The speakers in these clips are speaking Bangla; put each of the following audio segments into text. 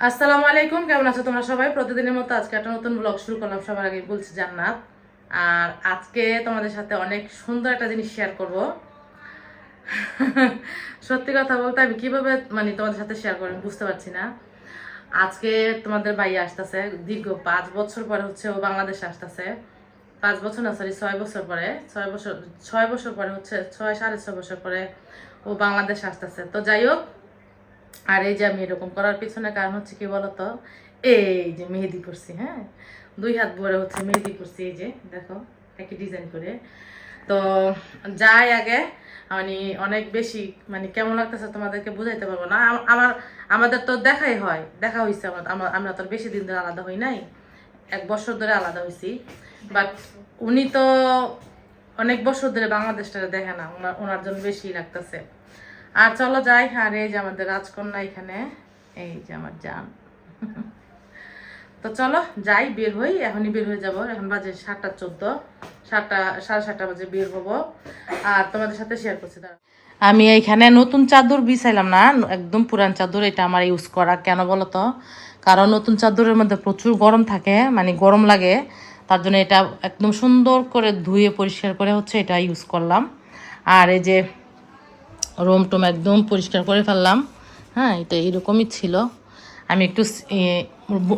আসসালামু আলাইকুম, কেমন আছো তোমরা সবাই? প্রতিদিনের মতো আজকে একটা নতুন ব্লগ শুরু করলাম। সবার আগে বলছি জান্নাত। আর আজকে তোমাদের সাথে অনেক সুন্দর একটা জিনিস শেয়ার করব। সত্যি কথা বলতে আমি কীভাবে মানে তোমাদের সাথে শেয়ার করব বুঝতে পারছি না। আজকে তোমাদের ভাইয়া আসতেছে, দীর্ঘ পাঁচ বছর পরে হচ্ছে ও বাংলাদেশে আসতেছে। পাঁচ বছর না সরি ছয় বছর পরে, ছয় বছর ছয় বছর পরে হচ্ছে, ছয় সাড়ে ছয় বছর পরে ও বাংলাদেশে আসতেছে। তো যাই হোক আর এই যে আমি এরকম করার পিছনে কারণ হচ্ছে কি বলতো? এই যে মেহেদি করছি হ্যাঁ? দুই হাত ভরে হচ্ছে মেহেদি করছি, এই যে, দেখো, একই ডিজাইন করে। তো যাই আগে মানে অনেক বেশি মানে কেমন লাগতেছে তোমাদেরকে বুঝাইতে পারব না। আমার, আমাদের তো দেখাই হয়, দেখা হয়েছে আমার, আমার- তো বেশি দিন ধরে আলাদা হই নাই। এক বছর ধরে আলাদা হয়েছি বাট উনি তো অনেক বছর ধরে বাংলাদেশটা দেখে না, ওনার ওনার জন্য বেশি লাগতেছে। আর চলো যাই, আর এই যে আমাদের রাজকন্যা এখানে, এই যে আমার যান তো চলো যাই, বের হই, এখনই বের হয়ে যাব। এখন বাজে সাতটা চোদ্দ, সাতটা, সাড়ে সাতটা বাজে বের হব। আর তোমাদের সাথে শেয়ার করছি, দাঁড়াও। আমি এইখানে নতুন চাদর বিছাইলাম না, একদম পুরান চাদর, এটা আমার ইউজ করা। কেন বলো তো? কারণ নতুন চাদরের মধ্যে প্রচুর গরম থাকে মানে গরম লাগে। তার জন্য এটা একদম সুন্দর করে ধুয়ে পরিষ্কার করে হচ্ছে এটা ইউজ করলাম। আর এই যে রোম টোম একদম পরিষ্কার করে ফেললাম। হ্যাঁ এটা এরকমই ছিল। আমি একটু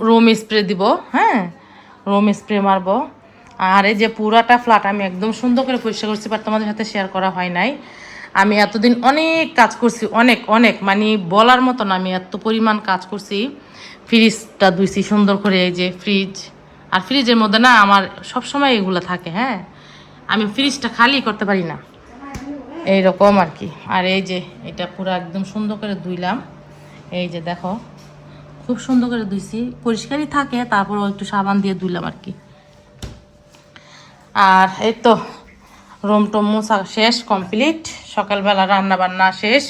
রোম স্প্রে দিব হ্যাঁ? রোম স্প্রে মারবো। আর এই যে পুরাটা ফ্ল্যাট আমি একদম সুন্দর করে পরিষ্কার করছি বাট তোমাদের সাথে শেয়ার করা হয় নাই। আমি এতদিন অনেক কাজ করছি, অনেক অনেক। মানে বলার মতো না, আমি এত পরিমাণ কাজ করছি। ফ্রিজটা ধুইছি সুন্দর করে, এই যে ফ্রিজ আর ফ্রিজের মধ্যে না আমার সবসময় এগুলো থাকে হ্যাঁ? আমি ফ্রিজটা খালি করতে পারি না। এইরকম আর কি। আর এই যে, এটা পুরো একদম সুন্দর করে ধুইলাম। এই যে দেখো, খুব সুন্দর করে ধুইছি। পরিষ্কারই থাকে, তারপরও একটু সাবান দিয়ে ধুইলাম আর কি। আর এই তো, রুম টম মোছা শেষ, কমপ্লিট। সকালবেলা রান্না বান্না শেষ।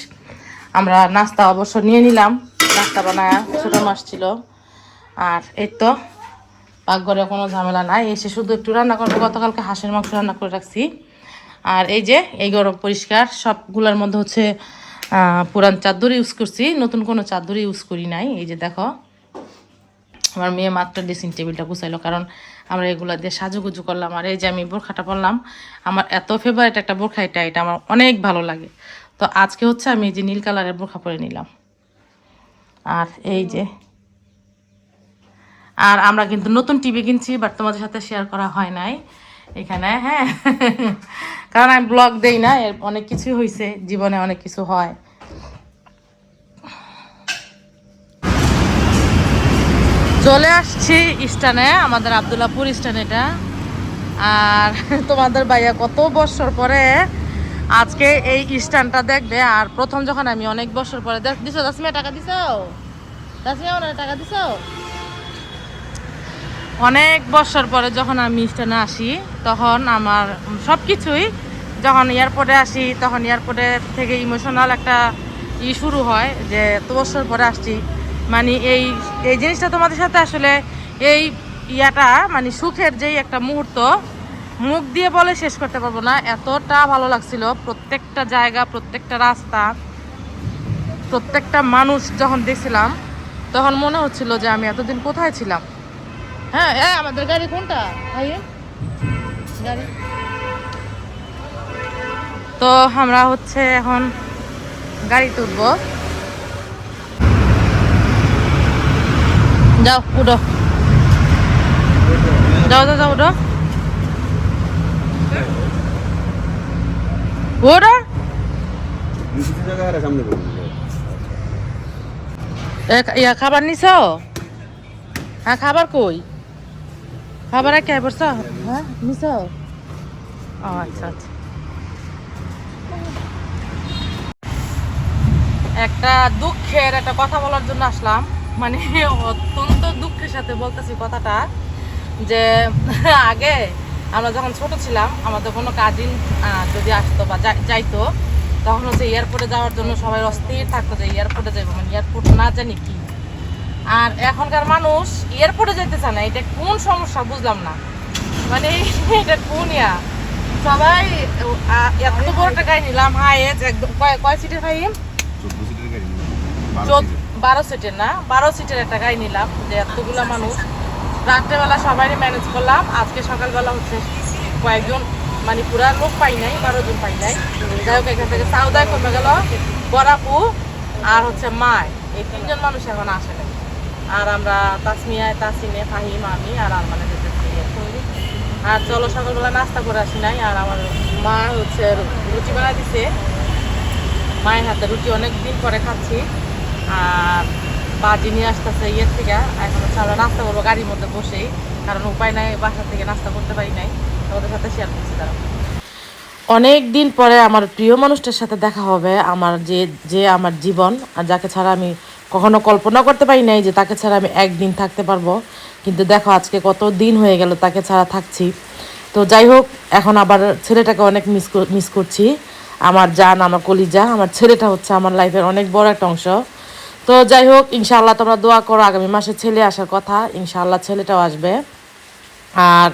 আমরা নাস্তা অবশ্য নিয়ে নিলাম। নাস্তা বানায় ছোটো মাছ ছিল। আর এই তো, পাকঘরে কোনো ঝামেলা নাই। এসে শুধু একটু রান্না করব। গতকালকে হাঁসের মাংস রান্না করে রাখছি। আর এই যে, এই গরম পরিষ্কার, সবগুলোর মধ্যে হচ্ছে পুরান চাদর ইউজ করছি। নতুন কোনো চাদর ইউজ করি নাই। এই যে দেখো, আমার মেয়ে মাত্র ড্রেসিং টেবিলটা গুছাইলো, কারণ আমরা এগুলো দিয়ে সাজুগুজু করলাম। আর এই যে আমি বোরখাটা পরলাম, আমার এত ফেভারিট একটা বোরখা এটা এটা আমার অনেক ভালো লাগে। তো আজকে হচ্ছে আমি এই যে নীল কালারের বোরখা পরে নিলাম। আর এই যে, আর আমরা কিন্তু নতুন টিভি কিনছি বাট তোমাদের সাথে শেয়ার করা হয় নাই। এখানে হ্যাঁ। কারণ আমি ব্লগ দেই না, এর অনেক কিছুই হয়েছে জীবনে অনেক কিছু হয়। চলে আসছি স্টানে আমাদের আবদুল্লাপুর স্টান এটা। আর তোমাদের ভাইয়া কত বছর পরে আজকে এই স্টানটা দেখবে, আর প্রথম যখন আমি অনেক বছর পরে দেখ দিছো দাসমিয়া টাকা দিছো? দাসমিয়া টাকা দিছো? অনেক বছর পরে যখন আমি স্টেশনে আসি, তখন আমার সব কিছুই যখন এয়ারপোর্টে আসি, তখন এয়ারপোর্টে থেকে ইমোশনাল একটা ই শুরু হয় যে, এত বছর পরে আসছি। মানে এই এই জিনিসটা তোমাদের সাথে আসলে এই ইয়াটা মানে সুখের যেই একটা মুহূর্ত, মুখ দিয়ে বলে শেষ করতে পারব না। এতটা ভালো লাগছিল। প্রত্যেকটা জায়গা, প্রত্যেকটা রাস্তা, প্রত্যেকটা মানুষ যখন দেখছিলাম, তখন মনে হচ্ছিল যে আমি এতদিন কোথায় ছিলাম? হ্যাঁ হ্যাঁ আমাদের গাড়ি কোনটা? ভাই? গাড়ি। তো আমরা হচ্ছে এখন গাড়ি উঠবো যাও, উঠো। যাও যাও যাও, উঠো। করুন ইয়া, খাবার নিছ? হ্যাঁ খাবার কই? খাবার কে বলছ হ্যাঁ নিছ ও আচ্ছা আচ্ছা। একটা দুঃখের একটা কথা বলার জন্য আসলাম। মানে অত্যন্ত দুঃখের সাথে বলতেছি কথাটা যে আগে আমরা যখন ছোট ছিলাম আমাদের কোনো কাজিন যদি আসতো বা যাইতো তখন হচ্ছে এয়ারপোর্টে যাওয়ার জন্য সবাই অস্থির থাকতো যে এয়ারপোর্টে যাব মানে এয়ারপোর্ট না জানি কি। আর এখনকার মানুষ এয়ারপোর্টে যেতে চায় না এটা কোন সমস্যা বুঝলাম না। মানে এটা কোন ইয়া সবাই এত বড় গাড়ি নিলাম এজ একদম কয় কয় সিটের ভাই। বারো সিটের। না বারো সিটের একটা গাড়ি নিলাম যে এতগুলা মানুষ। রাত্রেবেলা সবাই ম্যানেজ করলাম আজকে সকালবেলা হচ্ছে কয়েকজন মানে পুরা লোক পাই নাই বারো জন পাই নাই। যাই হোক এখান থেকে সাউদায় কমে গেল বরাপু আর হচ্ছে মায়। এই তিনজন মানুষ এখন আসে আর আমরা তাসমিয়ায় তাসিনে ফাহিম, আমি আর আরমানে যেতেছি আর চলো, সকালবেলা নাস্তা করে আসি নাই, আর আমার মা হচ্ছে রুটি বানা দিছে। মায়ের হাতে রুটি অনেক দিন পরে খাচ্ছি। আর বাজি নিয়ে আসতেছে ইয়ের থেকে। এখন হচ্ছে আমরা নাস্তা করব গাড়ির মধ্যে বসেই। কারণ উপায় নাই, বাসা থেকে নাস্তা করতে পারি নাই। তোমাদের সাথে শেয়ার করছি তারা অনেক দিন পরে আমার প্রিয় মানুষটার সাথে দেখা হবে। আমার যে যে আমার জীবন। আর যাকে ছাড়া আমি কখনো কল্পনা করতে পারি নাই যে তাকে ছাড়া আমি একদিন থাকতে পারব। কিন্তু দেখো, আজকে কত দিন হয়ে গেল তাকে ছাড়া থাকছি। তো যাই হোক, এখন আবার ছেলেটাকে অনেক মিস মিস করছি। আমার জান, আমার কলিজা, আমার ছেলেটা হচ্ছে আমার লাইফের অনেক বড় একটা অংশ। তো যাই হোক, ইনশাআল্লাহ তোমরা দোয়া করো, আগামী মাসে ছেলে আসার কথা, ইনশাআল্লাহ ছেলেটাও আসবে। আর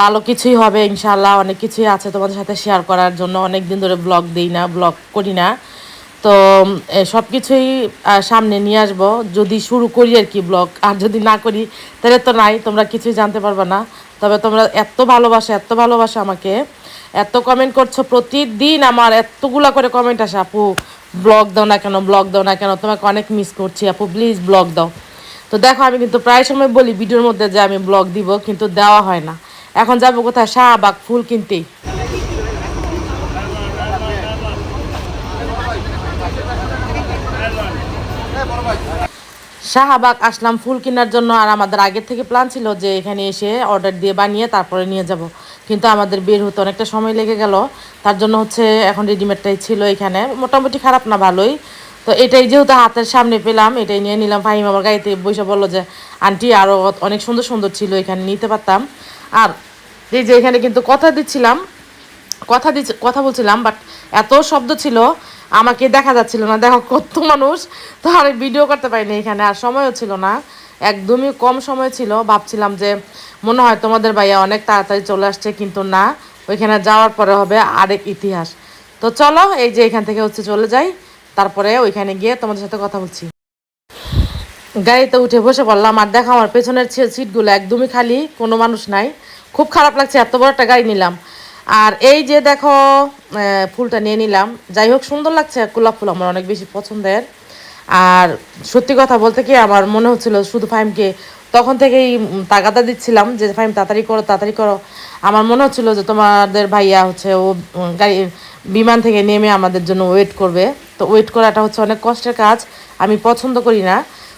ভালো কিছুই হবে ইনশাআল্লাহ, অনেক কিছুই আছে তোমাদের সাথে শেয়ার করার জন্য। অনেক দিন ধরে ব্লগ দিই না ব্লগ করি না। তো সব কিছুই সামনে নিয়ে আসব। যদি শুরু করি আর কি ব্লগ, আর যদি না করি, তাহলে তো নাই, তোমরা কিছুই জানতে পারবে না। তবে তোমরা এত ভালোবাসা এত ভালোবাসা আমাকে, এত কমেন্ট করছ প্রতিদিন আমার, এতগুলা করে কমেন্ট আসে, আপু, ব্লগ দাও না কেন, ব্লগ দাও না কেন, তোমাকে অনেক মিস করছি, আপু প্লিজ ব্লগ দাও। তো দেখো, আমি কিন্তু প্রায় সময় বলি ভিডিওর মধ্যে যে আমি ব্লগ দিব, কিন্তু দেওয়া হয় না। এখন যাব কোথায়? শাহবাগ ফুল কিনতেই শাহবাগ আসলাম ফুল কেনার জন্য আর আমাদের আগের থেকে প্ল্যান ছিল যে এখানে এসে অর্ডার দিয়ে বানিয়ে তারপরে নিয়ে যাব। কিন্তু আমাদের বের হতে অনেকটা সময় লেগে গেল। তার জন্য হচ্ছে এখন রেডিমেডটাই ছিল এখানে। মোটামুটি খারাপ না, ভালোই। তো এটাই যেহেতু হাতের সামনে পেলাম, এটাই নিয়ে নিলাম। ফাহিম আমার গাড়িতে বসে বলল যে, আন্টি আরও অনেক সুন্দর সুন্দর ছিল, এখানে নিতে পারতাম। আর এই যে এখানে কিন্তু কথা দিচ্ছিলাম, কথা দিচ্ছি, কথা বলছিলাম বাট এত শব্দ ছিল আমাকে দেখা যাচ্ছিল না। দেখো কত মানুষ, তো আর ভিডিও করতে পারিনি এখানে, আর সময়ও ছিল না। একদমই কম সময় ছিল। ভাবছিলাম যে মনে হয় তোমাদের ভাইয়া অনেক তাড়াতাড়ি চলে আসছে, কিন্তু না, ওইখানে যাওয়ার পরে হবে আরেক ইতিহাস। তো চলো, এই যে এখান থেকে হচ্ছে চলে যাই, তারপরে ওইখানে গিয়ে তোমাদের সাথে কথা বলছি। গাড়িতে উঠে বসে পড়লাম, আর দেখো আমার পেছনের সিটগুলো একদমই খালি, কোনো মানুষ নাই। খুব খারাপ লাগছে, এত বড় একটা গাড়ি নিলাম। আর এই যে দেখো ফুলটা নিয়ে নিলাম। যাই হোক, সুন্দর লাগছে, গোলাপ ফুল আমার অনেক বেশি পছন্দের। আর সত্যি কথা বলতে কি, আমার মনে হচ্ছিল শুধু ফাইমকে তখন থেকেই তাগাদা দিচ্ছিলাম যে ফাইম তাড়াতাড়ি করো তাড়াতাড়ি করো। আমার মনে হচ্ছিল যে, তোমাদের ভাইয়া হচ্ছে, ও গাড়ি, বিমান থেকে নেমে আমাদের জন্য ওয়েট করবে। তো ওয়েট করাটা হচ্ছে অনেক কষ্টের কাজ, আমি পছন্দ করি না।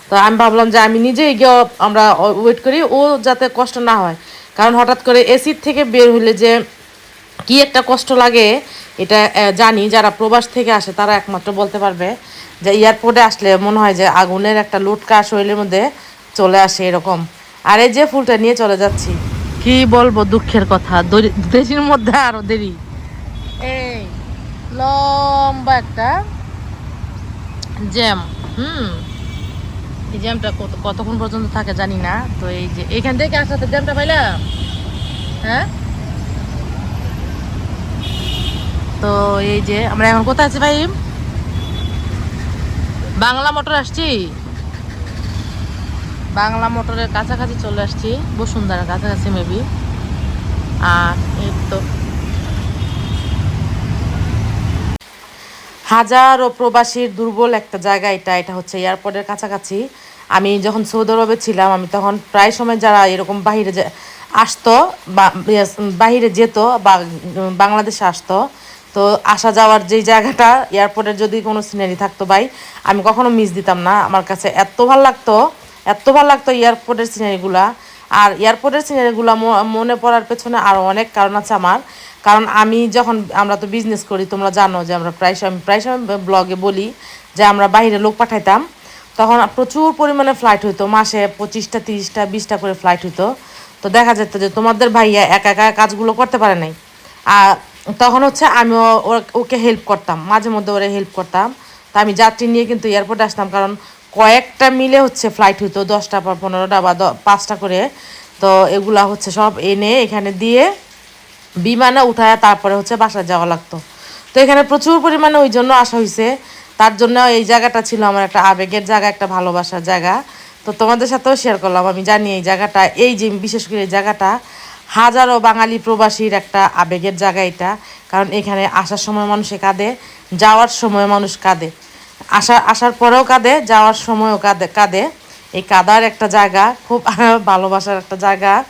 তো আমি ভাবলাম যে, আমি নিজেই গিয়ে আমরা ওয়েট করি, ও যাতে কষ্ট না হয়। কারণ হঠাৎ করে এসির থেকে বের হলে যে কি একটা কষ্ট লাগে এটা জানি যারা প্রবাস থেকে আসে তারা একমাত্র বলতে পারবে যে এয়ারপোর্টে আসলে মনে হয় যে আগুনের একটা লুটকা শরীরের মধ্যে চলে আসে এরকম। আর এই যে ফুলটা নিয়ে চলে যাচ্ছি। কি বলব দুঃখের কথা। দেরির মধ্যে আরও দেরি। এই লম্বা একটা জ্যাম হুম। এই জ্যামটা কত কতক্ষণ পর্যন্ত থাকে জানি না। তো এই যে এখান থেকে আসাতে জ্যামটা পাইলাম? হ্যাঁ? তো এই যে, আমরা এখন কোথায় আছি ভাই? বাংলা মোটর আসছি। বাংলা মোটরের কাছাকাছি চলে আসছি, বসুন্ধরার কাছাকাছি মেবি আর এই তো হাজারো প্রবাসীর দুর্বল একটা জায়গা এটা এটা হচ্ছে এয়ারপোর্টের কাছাকাছি। আমি যখন সৌদি আরবে ছিলাম, আমি তখন প্রায় সময় যারা এরকম বাহিরে আসতো বাহিরে যেত বা বাংলাদেশে আসতো তো আসা যাওয়ার যেই জায়গাটা এয়ারপোর্টের যদি কোনো সিনারি থাকতো ভাই, আমি কখনো মিস দিতাম না। আমার কাছে এত ভালো লাগতো, এত ভালো লাগতো এয়ারপোর্টের সিনারিগুলা আর এয়ারপোর্টের সিনারিগুলো মনে পড়ার পেছনে আরও অনেক কারণ আছে আমার। কারণ আমি যখন, আমরা তো বিজনেস করি, তোমরা জানো যে আমরা প্রায় সময় প্রায় সময় ব্লগে বলি যে আমরা বাইরে লোক পাঠাইতাম। তখন প্রচুর পরিমাণে ফ্লাইট হইতো, মাসে পঁচিশটা, তিরিশটা, বিশটা করে ফ্লাইট হইতো। তো দেখা যেত যে তোমাদের ভাইয়া একা একা কাজগুলো করতে পারে নাই। আর তখন হচ্ছে আমি ওকে হেল্প করতাম, মাঝে মধ্যে ওরে হেল্প করতাম। তা আমি যাত্রী নিয়ে কিন্তু এয়ারপোর্টে আসতাম, কারণ কয়েকটা মিলে হচ্ছে ফ্লাইট হইতো, দশটা বা পনেরোটা বা পাঁচটা করে। তো এগুলা হচ্ছে সব এনে এখানে দিয়ে বিমানে উঠায় তারপরে হচ্ছে বাসায় যাওয়া লাগতো। তো এখানে প্রচুর পরিমাণে ওই জন্য আসা হয়েছে তার জন্য এই জায়গাটা ছিল আমার একটা আবেগের জায়গা, একটা ভালোবাসার জায়গা। তো তোমাদের সাথেও শেয়ার করলাম, আমি জানি এই জায়গাটা, এই যে বিশেষ করে এই জায়গাটা হাজারো বাঙালি প্রবাসীর একটা আবেগের জায়গা এটা, কারণ এখানে আসার সময় মানুষে কাঁদে, যাওয়ার সময় মানুষ কাঁদে। আসা আসার পরেও কাঁদে, যাওয়ার সময়ও কাঁদে কাঁদে। এই কাদার একটা জায়গা, খুব ভালোবাসার একটা জায়গা।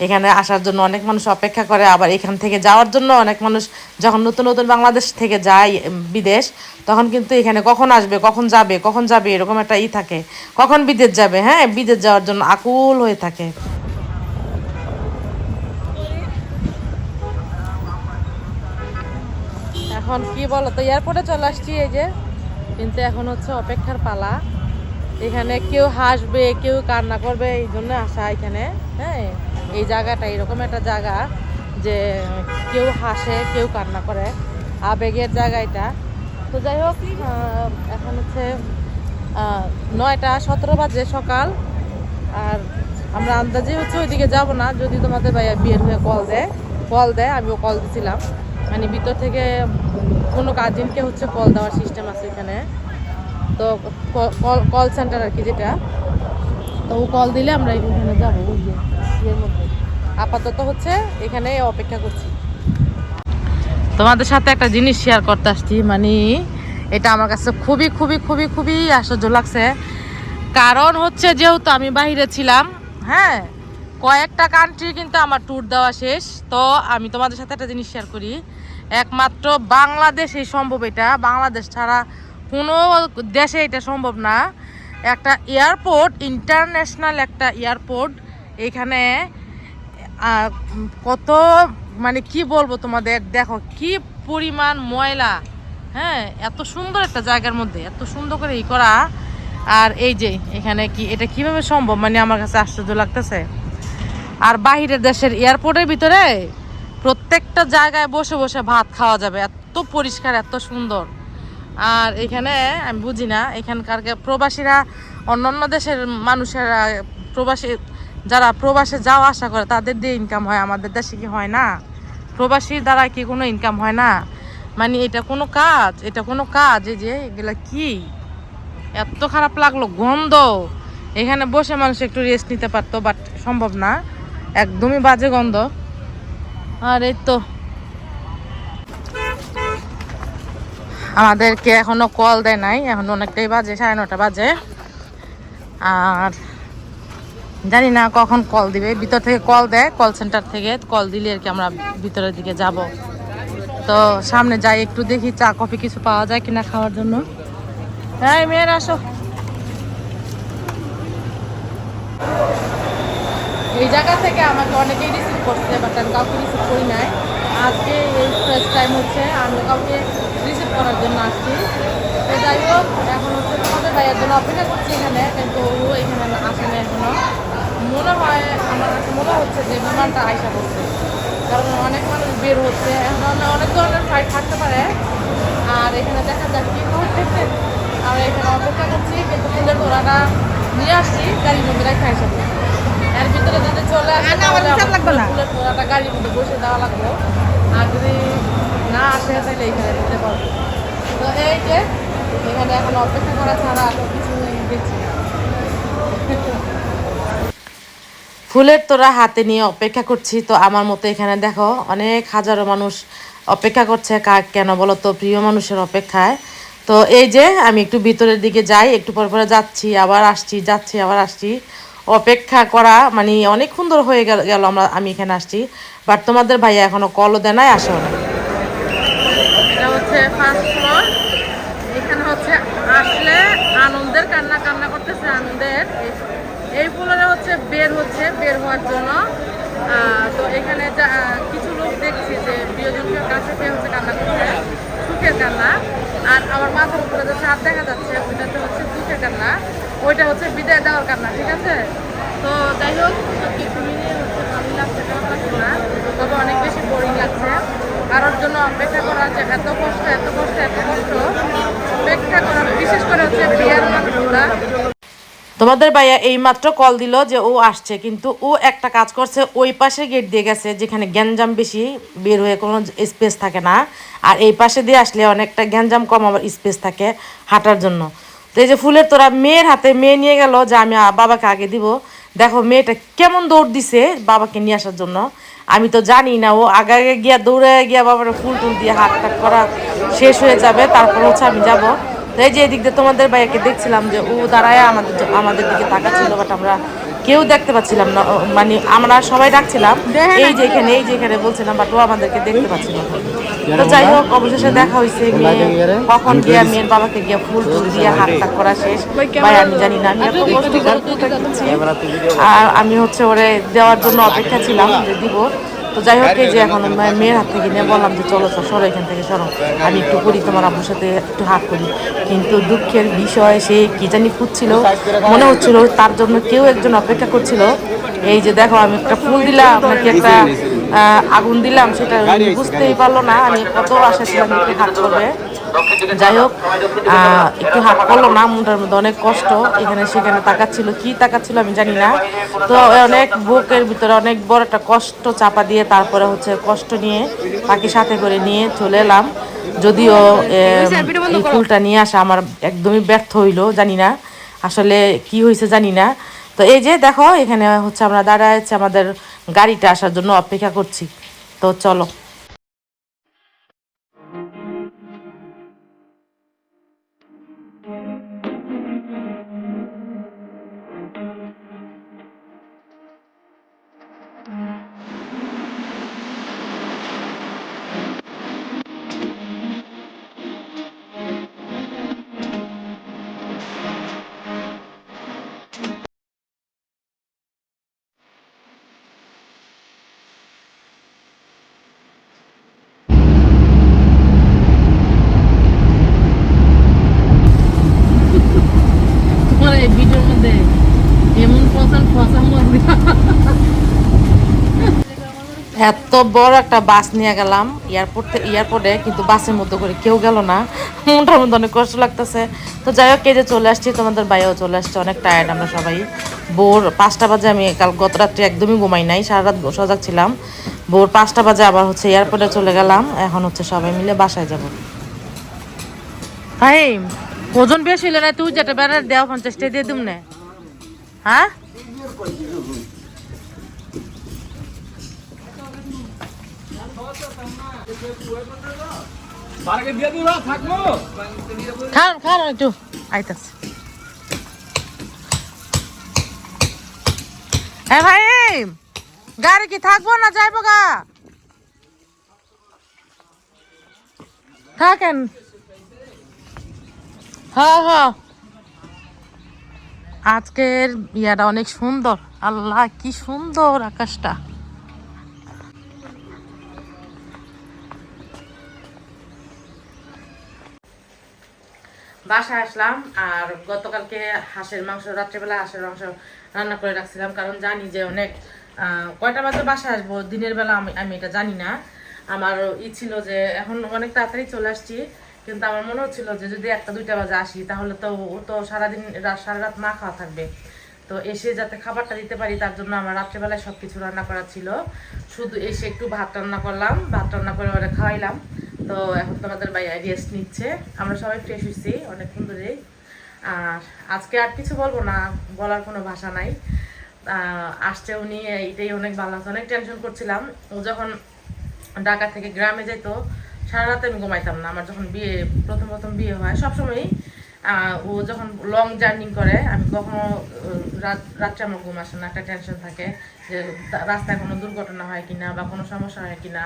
এখানে আসার জন্য অনেক মানুষ অপেক্ষা করে, আবার এখান থেকে যাওয়ার জন্য অনেক মানুষ যখন নতুন নতুন বাংলাদেশ থেকে যায় বিদেশ, তখন কিন্তু এখানে কখন আসবে, কখন যাবে কখন যাবে, এরকম একটা ই থাকে। কখন বিদেশ যাবে হ্যাঁ? বিদেশ যাওয়ার জন্য আকুল হয়ে থাকে। এখন কি বলো তো, এয়ারপোর্টে চলে আসছি এই যে। কিন্তু এখন হচ্ছে অপেক্ষার পালা। এখানে কেউ হাসবে, কেউ কান্না করবে, এই জন্য আসা এখানে। হ্যাঁ এই জায়গাটা এরকম একটা জায়গা যে কেউ হাসে, কেউ কান্না করে। আবেগের জায়গা এটা। তো যাই হোক এখন হচ্ছে নয়টা সতেরো বাজে সকাল। আর আমরা আন্দাজে হচ্ছে ওইদিকে যাব না। যদি তোমাদের ভাইয়া বিয়ের হয়ে কল দেয় কল দেয়, আমিও কল দিছিলাম। মানে ভিতর থেকে কোনো কাজিনকে হচ্ছে কল দেওয়ার সিস্টেম আছে এখানে। তো কল কল সেন্টার আর কি যেটা। তো ও কল দিলে আমরা এখানে যাব। আপাতত হচ্ছে এখানে অপেক্ষা করছি। তোমাদের সাথে একটা জিনিস শেয়ার করতে আসছি মানে এটা আমার কাছে খুবই খুবই খুবই খুবই আশ্চর্য লাগছে। কারণ হচ্ছে যেহেতু আমি বাইরে ছিলাম হ্যাঁ কয়েকটা কান্ট্রি কিন্তু আমার ট্যুর দেওয়া শেষ। তো আমি তোমাদের সাথে একটা জিনিস শেয়ার করি। একমাত্র বাংলাদেশেই সম্ভব এটা। বাংলাদেশ ছাড়া কোনো দেশে এটা সম্ভব না। একটা এয়ারপোর্ট, ইন্টারন্যাশনাল একটা এয়ারপোর্ট, এখানে কত মানে কি বলব তোমাদের, দেখো কি পরিমাণ ময়লা হ্যাঁ এত সুন্দর একটা জায়গার মধ্যে, এত সুন্দর করে ই করা। আর এই যে, এখানে কি, এটা কীভাবে সম্ভব? মানে আমার কাছে আশ্চর্য লাগতেছে। আর বাহিরের দেশের এয়ারপোর্টের ভিতরে প্রত্যেকটা জায়গায় বসে বসে ভাত খাওয়া যাবে। এত পরিষ্কার, এত সুন্দর। আর এখানে, আমি বুঝি না, এখানকার প্রবাসীরা, অন্যান্য দেশের মানুষেরা, প্রবাসী, যারা প্রবাসে যাওয়া আসা করে, তাদের দিয়ে ইনকাম হয়, আমাদের দেশে কি হয় না? প্রবাসীর দ্বারা কি কোনো ইনকাম হয় না? মানে এটা কোনো কাজ, এটা কোনো কাজ, এই যে এগুলা কি? এত খারাপ লাগল, গন্ধ। এখানে বসে মানুষ একটু রেস্ট নিতে পারতো বাট সম্ভব না। একদমই বাজে গন্ধ। আর এই তো। আমাদেরকে এখনও কল দেয় নাই, এখন অনেকটাই বাজে, সাড়ে নটা বাজে। আর জানি না কখন কল দিবে, ভিতর থেকে কল দেয় কল সেন্টার থেকে কল দিলে আর কি আমরা ভিতরের দিকে যাব। তো সামনে যাই, একটু দেখি চা, কফি কিছু পাওয়া যায় কিনা খাওয়ার জন্য। হ্যাঁ মেয়ের, আসো। এই জায়গা থেকে আমাকে অনেকেই রিসিভ করছে বাট আমি কাউকে রিসিভ করি নাই। আজকে এই ফার্স্ট টাইম হচ্ছে, আমি কাউকে রিসিভ করার জন্য আসছি। তো যাই হোক, এখন হচ্ছে তোমাদের ভাইয়ের জন্য অপেক্ষা করছি এখানে, কিন্তু ও এখানে আসে না এখনও। মনে হয় আমার কাছে মনে হচ্ছে যে বিমানটা আইসা করছে কারণ অনেক মানুষ বের হচ্ছে, এখন অনেক ধরনের ফ্লাইট থাকতে পারে। আর এখানে দেখা যাক কি হয়। আমরা এখানে অপেক্ষা করছি, কিন্তু ফুলের তোরাটা নিয়ে আসছি গাড়ির মধ্যে রেখে আসা এর ভিতরে যদি চলে আসে তাহলে ফুলের গাড়ির মধ্যে বসে দেওয়া লাগবে। আর যদি না আসে তাহলে এখানে দিতে পারব। তো এই যে এখানে এখন অপেক্ষা করা ছাড়া আর কিছু দেখছি না। ফুলের তোরা হাতে নিয়ে অপেক্ষা করছি। তো আমার মতো এখানে দেখো অনেক হাজারো মানুষ অপেক্ষা করছে। কার কেন বলো তো? প্রিয় মানুষের অপেক্ষায়। তো এই যে আমি একটু ভিতরের দিকে যাই একটু পর পরে যাচ্ছি আবার আসছি যাচ্ছি আবার আসছি। অপেক্ষা করা মানে অনেক সুন্দর হয়ে গেল গেল আমরা, আমি এখানে আসছি। বাট তোমাদের ভাইয়া এখনও কলও দেয় নাই আসেও না এটা হচ্ছে এখানে হচ্ছে আসলে আনন্দের কান্না কান্না করতেছে আনন্দের। হচ্ছে বের হচ্ছে, বের হওয়ার জন্য। তো এখানে কিছু লোক দেখছি যে প্রিয়জনকে কাছে কান্না করছে। সুখের কান্না। আর আমার মাথার উপরে যে ছাদ দেখা যাচ্ছে ওইটাতে হচ্ছে দুঃখের কান্না। ওইটা হচ্ছে বিদায় দেওয়ার কান্না, ঠিক আছে? তো যাই হোক তবে অনেক বেশি বোরিং লাগছে। কারোর জন্য অপেক্ষা করা যে এত কষ্ট এত কষ্ট এত কষ্ট, অপেক্ষা করা বিশেষ করে হচ্ছে বিয়ার মানুষগুলা। তোমাদের ভাইয়া এই মাত্র কল দিল যে ও আসছে, কিন্তু ও একটা কাজ করছে, ওই পাশে গেট দিয়ে গেছে, যেখানে গ্যাঞ্জাম বেশি বের হয়ে কোনো স্পেস থাকে না। আর এই পাশে দিয়ে আসলে অনেকটা গ্যাঞ্জাম কম আবার স্পেস থাকে হাঁটার জন্য। তো এই যে ফুলের তোরা মেয়ের হাতে মেয়ে নিয়ে গেল যে আমি বাবাকে আগে দিব। দেখো মেয়েটা কেমন দৌড় দিছে বাবাকে নিয়ে আসার জন্য। আমি তো জানি না ও আগে আগে গিয়া দৌড়ে গিয়া বাবার ফুল টুল দিয়ে হাত টাক করা শেষ হয়ে যাবে তারপর হচ্ছে আমি যাব। তো এই যে এদিক দিয়ে তোমাদের ভাইয়াকে দেখছিলাম যে ও দাঁড়ায় আমাদের আমাদের দিকে তাকাচ্ছিল বাট আমরা কেউ দেখতে পাচ্ছিলাম না। মানে আমরা সবাই ডাকছিলাম। এই যে এখানে এই যে এখানে বলছিলাম বাট ও আমাদেরকে দেখতে পাচ্ছিল না। তো যাই হোক অবশেষে দেখা হয়েছে মেয়ে। কখন গিয়া মেয়ের বাবাকে গিয়া ফুল টুল দিয়ে হাত করা শেষ। ভাই আমি জানি না আমি এত কষ্ট করে আর আমি হচ্ছে ওরে দেওয়ার জন্য অপেক্ষা ছিলাম যে দিব। তো যাই হোক এই যে এখন মেয়ের হাত থেকে নিয়ে বললাম যে চলো তো সরো এখান থেকে সরো। আমি একটু করি তোমার আব্বুর সাথে একটু হাত করি। কিন্তু দুঃখের বিষয় সে কি জানি খুঁজছিল। মনে হচ্ছিল তার জন্য কেউ একজন অপেক্ষা করছিল। এই যে দেখো আমি একটা ফুল দিলাম নাকি একটা আগুন দিলাম সেটা বুঝতেই পারল না আমি কত আশা ছিলাম একটু হাত করবে যাই হোক একটু হাত করল না মনটার মধ্যে অনেক কষ্ট এখানে সেখানে তাকাচ্ছিল কি তাকাচ্ছিল আমি জানি না। তো অনেক বুকের ভিতরে অনেক বড় একটা কষ্ট চাপা দিয়ে তারপরে হচ্ছে কষ্ট নিয়ে তাকে সাথে করে নিয়ে চলে এলাম। যদিও এই ফুলটা নিয়ে আসা আমার একদমই ব্যর্থ হইল জানি না। আসলে কি হয়েছে জানি না। তো এই যে দেখো এখানে হচ্ছে আমরা দাঁড়ায় আছে আমাদের গাড়িটা আসার জন্য অপেক্ষা করছি। তো চলো। এত বড় একটা বাস নিয়ে গেলাম। এয়ারপোর্ট এয়ারপোর্টে কিন্তু বাসের মধ্যে করে কেউ গেল না। মনটার মধ্যে অনেক কষ্ট লাগতেছে। তো যাই হোক যে চলে আসছি, তোমাদের বাইরেও চলে আসছে, অনেক টায়ার্ড আমরা সবাই। ভোর পাঁচটা বাজে আমি কাল গত রাত্রে একদমই ঘুমাই নাই, সারা রাত সজাগ ছিলাম। ভোর পাঁচটা বাজে আবার হচ্ছে এয়ারপোর্টে চলে গেলাম। এখন হচ্ছে সবাই মিলে বাসায় যাব। ভাই ওজন বেশি হইলে না তুই যেটা বেড়ার দেওয়া পঞ্চাশটা দিয়ে দিম না হ্যাঁ? খান খান, একটু আইতাছে। হ্যাঁ ভাই, গাড়ি কি থাকব না যাইবো গা? থাকেন। হ্যাঁ হ্যাঁ আজকের ইয়াটা অনেক সুন্দর। আল্লাহ, কি সুন্দর আকাশটা। বাসায় আসলাম আর গতকালকে হাঁসের মাংস, রাত্রেবেলা হাঁসের মাংস রান্না করে রাখছিলাম, কারণ জানি যে অনেক কয়টা বাজে বাসায় আসব, দিনের বেলা আমি আমি এটা জানি না। আমার ই ছিল যে এখন অনেক তাড়াতাড়ি চলে আসছি, কিন্তু আমার মনে হচ্ছিল যে যদি একটা, দুইটা বাজে আসি, তাহলে তো ও তো সারাদিন সারা রাত না খাওয়া থাকবে। তো এসে যাতে খাবারটা দিতে পারি, তার জন্য আমার রাত্রেবেলায় সব কিছু রান্না করা ছিল। শুধু এসে একটু ভাত রান্না করলাম, ভাত রান্না করে ওরা খাওয়াইলাম। তো এখন তোমাদের ভাই রেস্ট নিচ্ছে। আমরা সবাই ফ্রেশ হয়েছি অনেকক্ষণ ধরেই। আর আজকে আর কিছু বলব না, বলার কোনো ভাষা নাই। আসছে উনি, এইটাই অনেক ভালো আছে। অনেক টেনশন করছিলাম। ও যখন ঢাকা থেকে গ্রামে যেত সারা রাতে আমি ঘুমাইতাম না। আমার যখন বিয়ে, প্রথম প্রথম বিয়ে হয়, সবসময়ই ও যখন লং জার্নি করে, আমি কখনো রাত, রাত্রে আমার ঘুম আসে না। একটা টেনশন থাকে যে রাস্তায় কোনো দুর্ঘটনা হয় কিনা বা কোনো সমস্যা হয় কিনা।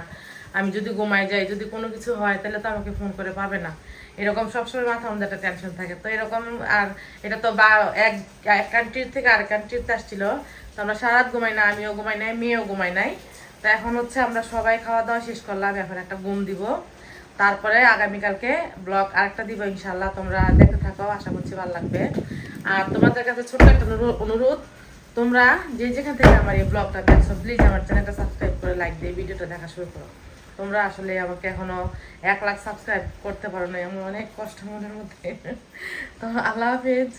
আমি যদি ঘুমাই যাই, যদি কোনো কিছু হয়, তাহলে তো আমাকে ফোন করে পাবে না। এরকম সবসময় মাথার মধ্যে একটা টেনশন থাকে। তো এরকম আর এটা তো বা, এক এক কান্ট্রির থেকে আরেক কান্ট্রিতে আসছিল, তো আমরা সারা রাত ঘুমাই না, আমিও ঘুমাই নাই, মেয়েও ঘুমাই নাই। তো এখন হচ্ছে আমরা সবাই খাওয়া দাওয়া শেষ করলাম, এখন একটা ঘুম দিব। তারপরে আগামীকালকে ব্লগ আরেকটা দিব ইনশাল্লাহ তোমরা দেখতে থাকো, আশা করছি ভালো লাগবে। আর তোমাদের কাছে ছোট্ট একটা অনুরো- অনুরোধ, তোমরা যে যেখান থেকে আমার এই ব্লগটা দেখছ প্লিজ আমার চ্যানেলটা সাবস্ক্রাইব করে লাইক দিয়ে ভিডিওটা দেখা শুরু করো। তোমরা আসলে আমাকে এখনও এক লাখ সাবস্ক্রাইব করতে পারো না এমন অনেক কষ্ট মনের মধ্যে। তো আল্লাহ হাফেজ।